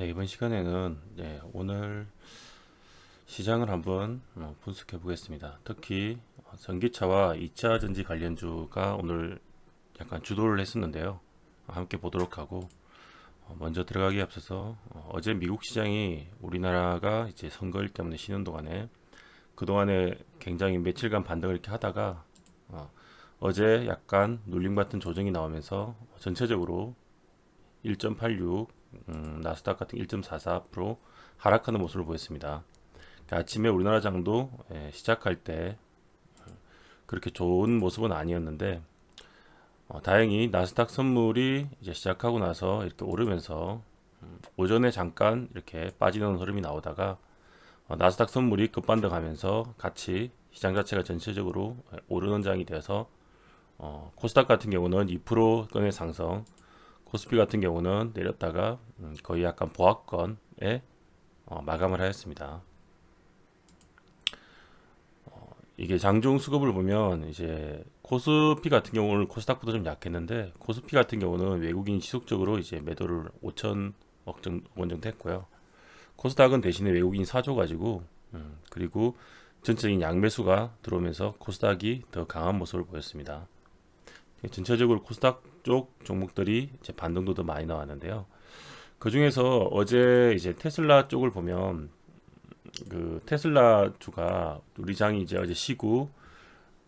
네, 이번 시간에는 네, 오늘 시장을 한번 어, 분석해 보겠습니다. 특히 어, 전기차와 2차 전지 관련주가 오늘 약간 주도를 했었는데요. 어, 함께 보도록 하고 어, 먼저 들어가기 앞서서 어, 어제 미국 시장이 우리나라가 이제 선거일 때문에 쉬는 동안에 그동안에 굉장히 며칠간 반등을 이렇게 하다가 어, 어제 약간 눌림 같은 조정이 나오면서 전체적으로 1.86 음, 나스닥 같은 1.44% 하락하는 모습을 보였습니다. 그러니까 아침에 우리나라 장도 예, 시작할 때 음, 그렇게 좋은 모습은 아니었는데 어, 다행히 나스닥 선물이 이제 시작하고 나서 이렇게 오르면서 음, 오전에 잠깐 이렇게 빠지는 흐름이 나오다가 어, 나스닥 선물이 급반등하면서 같이 시장 자체가 전체적으로 예, 오르는 장이 되어서 어, 코스닥 같은 경우는 2%권의 상승, 코스피 같은 경우는 내렸다가 음, 거의 약간 보합권에 어, 마감을 하였습니다. 어, 이게 장중 수급을 보면 이제 코스피 같은 경우는 코스닥보다 좀 약했는데 코스피 같은 경우는 외국인이 지속적으로 이제 매도를 5천억 원 정도 했고요. 코스닥은 대신에 외국인이 사줘가지고 음, 그리고 전체적인 양매수가 들어오면서 코스닥이 더 강한 모습을 보였습니다. 전체적으로 코스닥 쪽 종목들이 이제 반등도 더 많이 나왔는데요. 그 중에서 어제 이제 테슬라 쪽을 보면 그 테슬라 주가 우리 장이 이제 어제 쉬고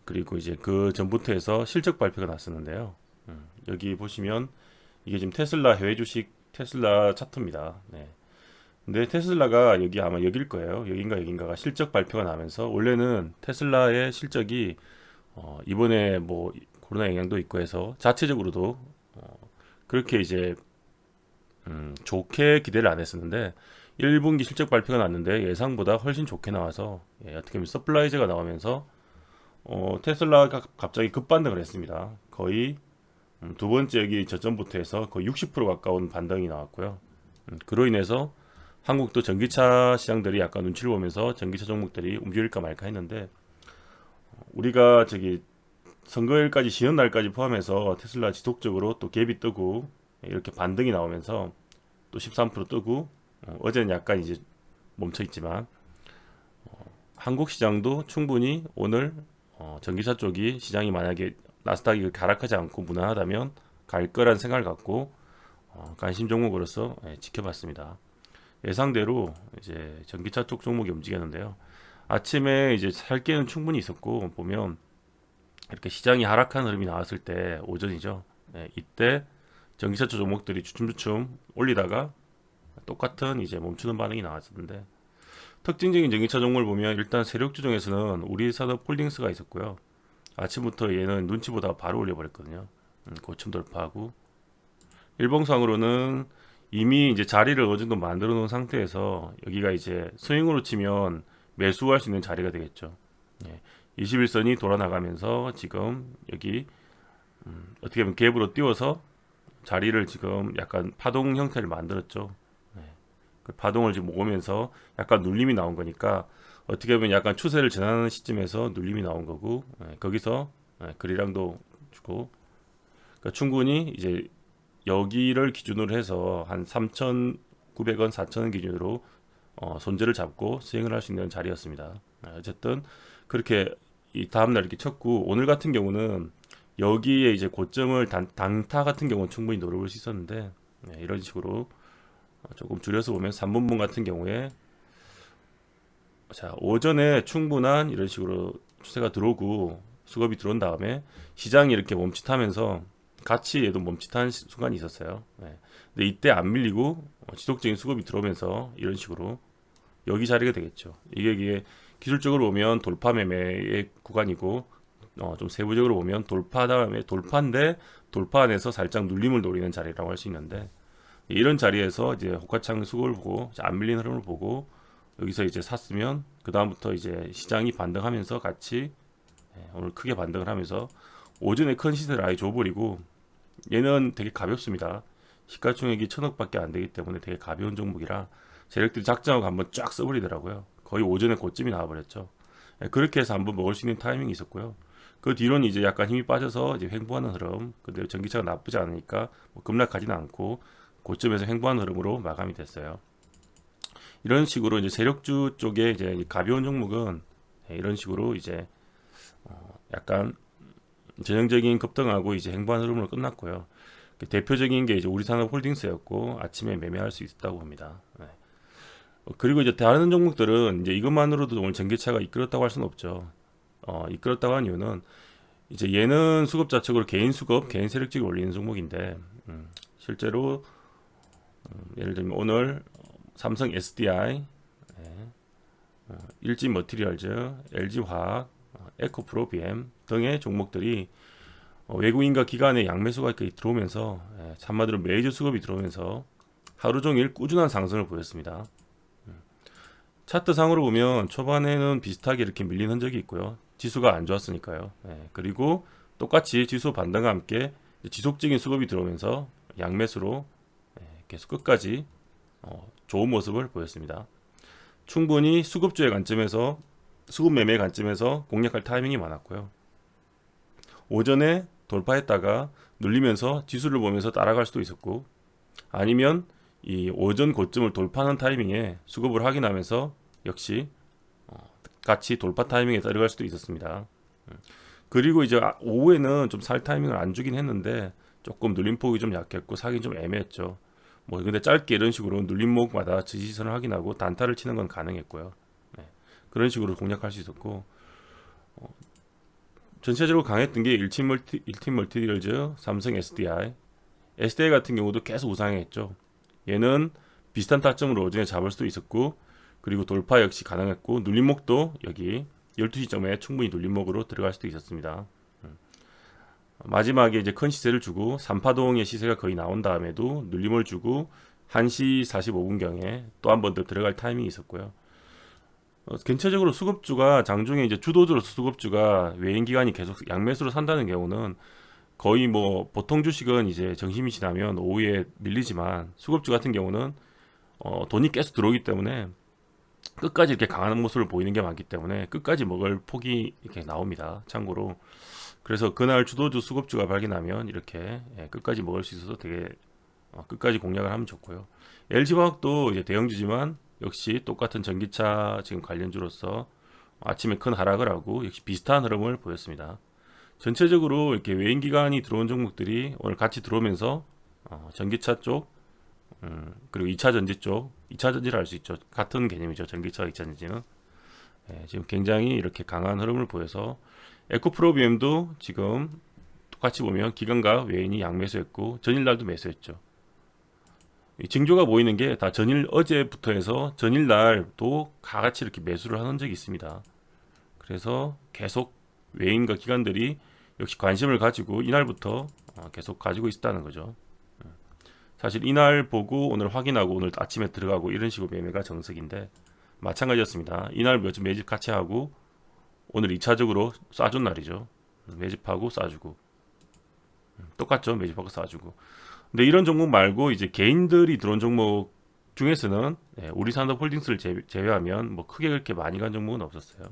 그리고 이제 그 전부터 해서 실적 발표가 났었는데요. 음, 여기 보시면 이게 지금 테슬라 해외 주식 테슬라 차트입니다. 네. 근데 테슬라가 여기 아마 여길 거예요. 여긴가 여긴가가 실적 발표가 나면서 원래는 테슬라의 실적이 어, 이번에 뭐 코로나 영향도 있고 해서 자체적으로도 어, 그렇게 이제 음, 좋게 기대를 안 했었는데 1분기 실적 발표가 났는데 예상보다 훨씬 좋게 나와서 예, 어떻게 보면 서플라이즈가 나오면서 어, 테슬라가 갑자기 급반등을 했습니다. 거의 음, 두 번째 여기 저점부터 해서 거의 60% 가까운 반등이 나왔고요. 음, 그로 인해서 한국도 전기차 시장들이 약간 눈치를 보면서 전기차 종목들이 움직일까 말까 했는데 어, 우리가 저기 선거일까지 쉬는 날까지 포함해서 테슬라 지속적으로 또 갭이 뜨고 이렇게 반등이 나오면서 또 13% 뜨고 어, 제는 약간 이제 멈춰 있지만 어, 한국 시장도 충분히 오늘 어, 전기차 쪽이 시장이 만약에 나스닥이 가락하지 않고 무난하다면 갈 거란 생각을 갖고 어, 관심 종목으로서 예, 지켜봤습니다. 예상대로 이제 전기차 쪽 종목이 움직였는데요. 아침에 이제 살 게는 충분히 있었고 보면 이렇게 시장이 하락하는 흐름이 나왔을 때 오전이죠. 네, 이때 전기차 쪽 종목들이 주춤주춤 올리다가 똑같은 이제 멈추는 반응이 나왔었는데 특징적인 전기차 종목을 보면 일단 세력주 중에서는 우리 산업 홀딩스가 있었고요. 아침부터 얘는 눈치 보다가 바로 올려버렸거든요. 음, 고점 돌파하고 일봉상으로는 이미 이제 자리를 어느 정도 만들어 놓은 상태에서 여기가 이제 스윙으로 치면 매수할 수 있는 자리가 되겠죠. 예, 21선이 돌아 나가면서 지금 여기 음, 어떻게 보면 갭으로 띄워서 자리를 지금 약간 파동 형태를 만들었죠. 네. 그 파동을 지금 오면서 약간 눌림이 나온 거니까 어떻게 보면 약간 추세를 전환하는 시점에서 눌림이 나온 거고 네, 거기서 네, 거리량도 주고 그러니까 충분히 이제 여기를 기준으로 해서 한 3,900원, 4,000원 기준으로 어, 손절을 잡고 수행을 할 수 있는 자리였습니다. 네, 어쨌든 그렇게 이 다음 날 이렇게 쳤고 오늘 같은 경우는 여기에 이제 고점을 단, 당타 같은 경우는 충분히 노려볼 수 있었는데 네, 이런 식으로 조금 줄여서 보면 3분봉 같은 경우에 자 오전에 충분한 이런 식으로 추세가 들어오고 수급이 들어온 다음에 시장이 이렇게 멈칫하면서 같이 얘도 멈칫한 순간이 있었어요. 네. 근데 이때 안 밀리고 어, 지속적인 수급이 들어오면서 이런 식으로 여기 자리가 되겠죠. 이게, 이게 기술적으로 보면 돌파 매매의 구간이고 어, 좀 세부적으로 보면 돌파 다음에 돌파인데 돌파 안에서 살짝 눌림을 노리는 자리라고 할 수 있는데 이런 자리에서 이제 호가창 수급을 보고 안 밀린 흐름을 보고 여기서 이제 샀으면 그 다음부터 이제 시장이 반등하면서 같이 예, 오늘 크게 반등을 하면서 오전에 큰 시세를 아예 줘버리고 얘는 되게 가볍습니다. 시가총액이 천억밖에 안 되기 때문에 되게 가벼운 종목이라 세력들이 작정하고 한번 쫙 써버리더라고요. 거의 오전에 고점이 나와버렸죠. 예, 그렇게 해서 한번 먹을 수 있는 타이밍이 있었고요. 그 뒤로는 이제 약간 힘이 빠져서 이제 횡보하는 흐름. 근데 전기차가 나쁘지 않으니까 뭐 급락하지는 않고 고점에서 횡보한 흐름으로 마감이 됐어요. 이런 식으로 이제 세력주 쪽에 이제 가벼운 종목은 예, 이런 식으로 이제 어, 약간 전형적인 급등하고 이제 횡보한 흐름으로 끝났고요. 그 대표적인 게 이제 우리산업 홀딩스였고 아침에 매매할 수 있었다고 봅니다. 네. 어, 그리고 이제 다른 종목들은 이제 이것만으로도 오늘 전기차가 이끌었다고 할 수는 없죠. 어, 이끌었다고 한 이유는 이제 얘는 수급 자체로 개인 수급, 개인 세력직을 올리는 종목인데 음, 실제로 음, 예를 들면 오늘 삼성 SDI, 예, 어, 일진 머티리얼즈, LG 화학, 어, 에코프로 BM 등의 종목들이 어, 외국인과 기관의 양매수가 이렇게 들어오면서 예, 한마디로 메이저 수급이 들어오면서 하루 종일 꾸준한 상승을 보였습니다. 음. 차트 상으로 보면 초반에는 비슷하게 이렇게 밀린 흔적이 있고요. 지수가 안 좋았으니까요. 예, 그리고 똑같이 지수 반등과 함께 지속적인 수급이 들어오면서 양매수로 예, 계속 끝까지 어, 좋은 모습을 보였습니다. 충분히 수급주의 관점에서 수급 매매 관점에서 공략할 타이밍이 많았고요. 오전에 돌파했다가 눌리면서 지수를 보면서 따라갈 수도 있었고 아니면 이 오전 고점을 돌파하는 타이밍에 수급을 확인하면서 역시 어, 같이 돌파 타이밍에 들어갈 수도 있었습니다. 음. 그리고 이제 아- 오후에는 좀 살 타이밍을 안 주긴 했는데 조금 눌림폭이 좀 약했고 사긴 좀 애매했죠. 뭐 근데 짧게 이런 식으로 눌림목마다 지지선을 확인하고 단타를 치는 건 가능했고요. 네. 그런 식으로 공략할 수 있었고 어, 전체적으로 강했던 게 일팀 멀티 일팀 멀티딜즈, 삼성 SDI, SDI 같은 경우도 계속 우상했죠. 얘는 비슷한 타점으로 오전에 잡을 수도 있었고 그리고 돌파 역시 가능했고 눌림목도 여기 12시점에 충분히 눌림목으로 들어갈 수도 있었습니다. 음. 마지막에 이제 큰 시세를 주고 삼파동의 시세가 거의 나온 다음에도 눌림을 주고 1시 45분경에 또 한 번 더 들어갈 타이밍이 있었고요. 어, 전체적으로 수급주가 장중에 이제 주도주로 수급주가 외인 기관이 계속 양매수로 산다는 경우는 거의 뭐 보통 주식은 이제 정심이 지나면 오후에 밀리지만 수급주 같은 경우는 어, 돈이 계속 들어오기 때문에 끝까지 이렇게 강한 모습을 보이는 게 많기 때문에 끝까지 먹을 폭이 이렇게 나옵니다. 참고로 그래서 그날 주도주 수급주가 발견하면 이렇게 예, 끝까지 먹을 수 있어서 되게 어, 끝까지 공략을 하면 좋고요. LG화학도 이제 대형주지만 역시 똑같은 전기차 지금 관련주로서 아침에 큰 하락을 하고 역시 비슷한 흐름을 보였습니다. 전체적으로 이렇게 외인 기관이 들어온 종목들이 오늘 같이 들어오면서 어, 전기차 쪽 음, 그리고 2차 전지 쪽 2차 전지를 알 수 있죠. 같은 개념이죠. 전기차와 2차 전지는 예, 지금 굉장히 이렇게 강한 흐름을 보여서 에코프로비엠도 지금 똑같이 보면 기관과 외인이 양매수했고 전일날도 매수했죠. 이 징조가 보이는 게 다 전일 어제부터 해서 전일날도 가같이 이렇게 매수를 하는 적이 있습니다. 그래서 계속 외인과 기관들이 역시 관심을 가지고 이날부터 어, 계속 가지고 있다는 거죠. 음. 사실 이날 보고 오늘 확인하고 오늘 아침에 들어가고 이런 식으로 매매가 정석인데 마찬가지였습니다. 이날 몇 매집 같이 하고 오늘 2차적으로 쏴준 날이죠. 매집하고 쏴주고 음, 똑같죠. 매집하고 쏴주고 근데 이런 종목 말고 이제 개인들이 들어온 종목 중에서는 예, 우리 산업 홀딩스를 제- 제외하면 뭐 크게 그렇게 많이 간 종목은 없었어요.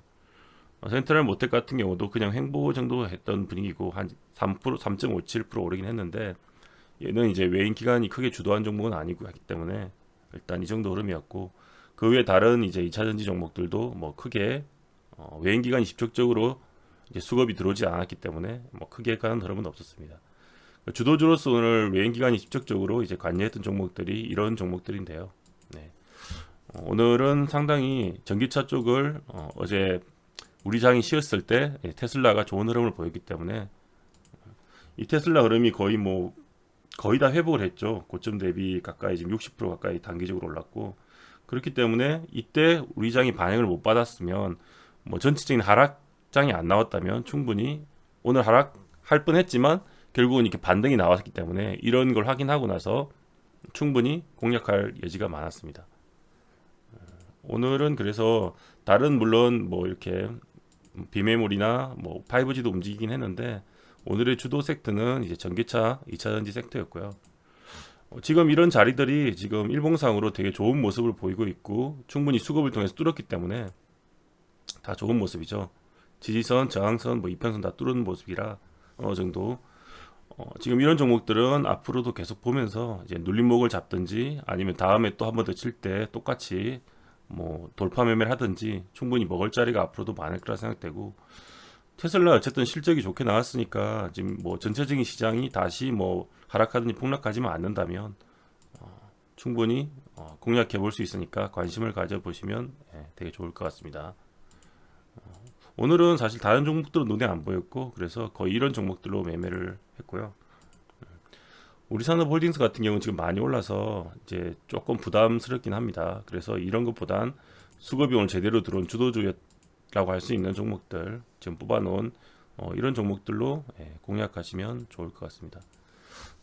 어, 센트럴 모텍 같은 경우도 그냥 횡보 정도 했던 분위기고 한 3%, 3.57% 오르긴 했는데 얘는 이제 외인 기관이 크게 주도한 종목은 아니고 하기 때문에 일단 이 정도 흐름이었고 그 외에 다른 이제 2차 전지 종목들도 뭐 크게 어, 외인 기관이 직접적으로 이제 수급이 들어오지 않았기 때문에 뭐 크게 가는 흐름은 없었습니다. 주도주로서 오늘 외인 기관이 직접적으로 이제 관여했던 종목들이 이런 종목들인데요. 네. 어, 오늘은 상당히 전기차 쪽을 어, 어제 우리 장이 쉬었을 때 예, 테슬라가 좋은 흐름을 보였기 때문에 이 테슬라 흐름이 거의 뭐 거의 다 회복을 했죠. 고점 대비 가까이 지금 60% 가까이 단기적으로 올랐고 그렇기 때문에 이때 우리 장이 반영을 못 받았으면 뭐 전체적인 하락장이 안 나왔다면 충분히 오늘 하락할 뻔했지만 결국은 이렇게 반등이 나왔기 때문에 이런 걸 확인하고 나서 충분히 공략할 여지가 많았습니다. 어, 오늘은 그래서 다른 물론 뭐 이렇게 비메모리나 뭐 5G도 움직이긴 했는데 오늘의 주도 섹터는 이제 전기차 2차 전지 섹터였고요. 어, 지금 이런 자리들이 지금 일봉상으로 되게 좋은 모습을 보이고 있고 충분히 수급을 통해서 뚫었기 때문에 다 좋은 모습이죠. 지지선, 저항선, 뭐 이평선 다 뚫은 모습이라 어느 정도 어, 지금 이런 종목들은 앞으로도 계속 보면서 이제 눌림목을 잡든지 아니면 다음에 또 한 번 더 칠 때 똑같이 뭐 돌파 매매를 하든지 충분히 먹을 자리가 앞으로도 많을 거라 생각되고 테슬라 어쨌든 실적이 좋게 나왔으니까 지금 뭐 전체적인 시장이 다시 뭐 하락하든지 폭락하지만 않는다면 어, 충분히 어, 공략해 볼 수 있으니까 관심을 가져 보시면 예, 되게 좋을 것 같습니다. 어, 오늘은 사실 다른 종목들은 눈에 안 보였고 그래서 거의 이런 종목들로 매매를 했고요. 우리 산업홀딩스 같은 경우는 지금 많이 올라서 이제 조금 부담스럽긴 합니다. 그래서 이런 것보단 수급이 오늘 제대로 들어온 주도주 라고 할 수 있는 종목들 지금 뽑아놓은 어, 이런 종목들로 예, 공략하시면 좋을 것 같습니다.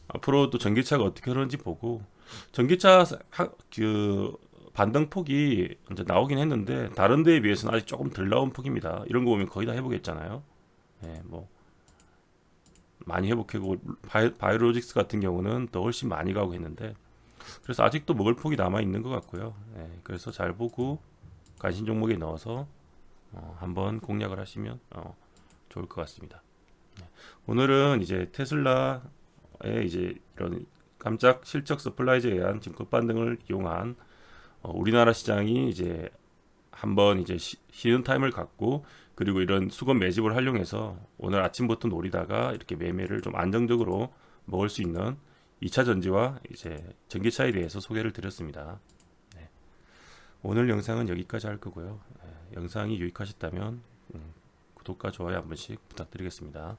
앞으로 또 전기차가 어떻게 흐르는지 보고 전기차 하- 그 반등 폭이 이제 나오긴 했는데 다른 데에 비해서는 아직 조금 덜 나온 폭입니다. 이런 거 보면 거의 다 회복했잖아요. 예, 뭐 많이 회복하고 바이, 바이오로직스 같은 경우는 더 훨씬 많이 가고 했는데 그래서 아직도 먹을 폭이 남아 있는 것 같고요. 예, 그래서 잘 보고 관심 종목에 넣어서 어, 한번 공략을 하시면 어, 좋을 것 같습니다. 예, 오늘은 이제 테슬라의 이제 이런 깜짝 실적 서플라이즈에 의한 지금 급반등을 이용한 어, 우리나라 시장이 이제 한번 이제 쉬, 쉬는 타임을 갖고 그리고 이런 수급 매집을 활용해서 오늘 아침부터 노리다가 이렇게 매매를 좀 안정적으로 먹을 수 있는 2차 전지와 이제 전기차에 대해서 소개를 드렸습니다. 네. 오늘 영상은 여기까지 할 거고요. 네, 영상이 유익하셨다면 음, 구독과 좋아요 한 번씩 부탁드리겠습니다.